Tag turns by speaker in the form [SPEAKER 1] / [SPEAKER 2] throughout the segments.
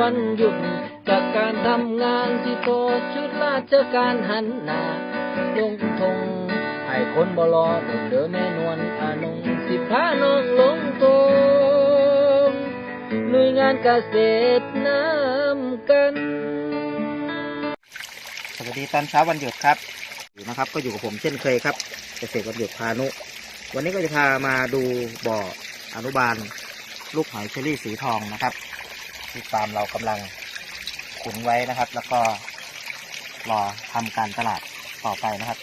[SPEAKER 1] วันหยุดจากการทำงานที่โตชุดราชการหันหน้าลงทงให้คนบรอเดินแม่นวลอานงสิพาน้องลงตงหน่วยงานเกษตรน้ำกัน
[SPEAKER 2] สวัสดีตอนเช้าวันหยุดครับอยู่นะครับ ก็อยู่กับผมเช่นเคยครับเกษตรวันหยุดพานุ วันนี้ก็จะพามาดูบ่ออนุบาล ลูกหอยเชอรี่สีทองนะครับ ที่ฟาร์มเรากำลังขุนไว้นะครับ แล้วก็รอทำการตลาดต่อไปนะครับ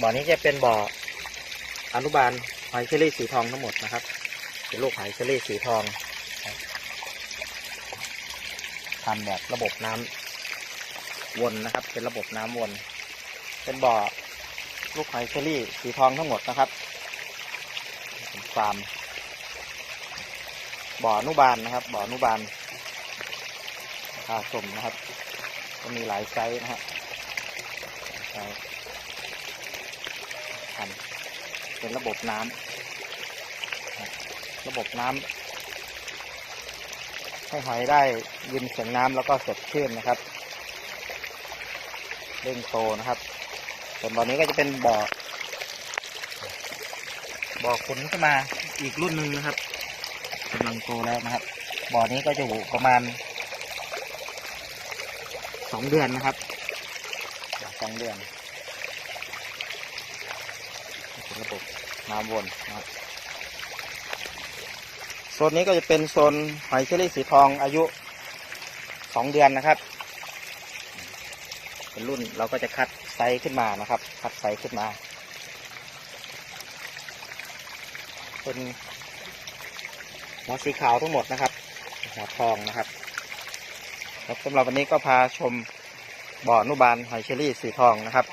[SPEAKER 2] บ่อนี้จะเป็นบ่ออนุบาลหอยเชอรี่สีทองทั้งหมดนะครับเป็นลูกหอยเชอรี่สีทองทำแบบระบบน้ำวนนะครับ เป็นระบบน้ำวน เป็นบ่อลูกหอยเชอรี่สีทองทั้งหมดนะครับฟาร์มบ่อนุบาลนะครับ บ่ออนุบาล ผสมนะครับ ก็มีหลายไซส์นะฮะไซส์ทำเป็นระบบน้ำนะครับระบบน้ำให้หอยได้ยินเสียงน้ำแล้วก็สดชื่นนะครับเร่งโตนะครับ ส่วนบ่อนี้ก็จะเป็นบ่อ บ่อขุนขึ้นมาอีกรุ่นหนึ่งนะครับกำลังโตแล้วนะครับ บ่อนี้ก็จะอยู่ประมาณ สองเดือนนะครับสองเดือนเป็นระบบน้ำวนนะครับโซนนี้ก็จะเป็นโซนหอยเชอรี่สีทองอายุสองเดือนนะครับ เป็นรุ่นเราก็จะคัดไซส์ขึ้นมานะครับ คัดไซส์ขึ้นมา เป็นหัวสีขาวทั้งหมดนะครับหัวทองนะครับ ครับสำหรับวันนี้ก็พาชมบ่อนุบาลหอยเชอรี่สีทองนะครับ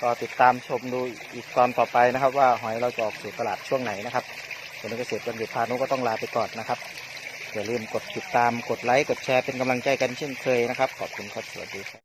[SPEAKER 2] ก็ติดตามชมดูอีกตอนต่อไปนะครับ ว่าหอยเราจะออกสู่ตลาดช่วงไหนนะครับวันนี้เกษตรบัณฑิตพานุก็ต้องลาไปก่อนนะครับอย่าลืมกดติดตามกดไลค์กดแชร์เป็นกำลังใจกันเช่นเคยนะครับ ขอบคุณครับสวัสดีครับ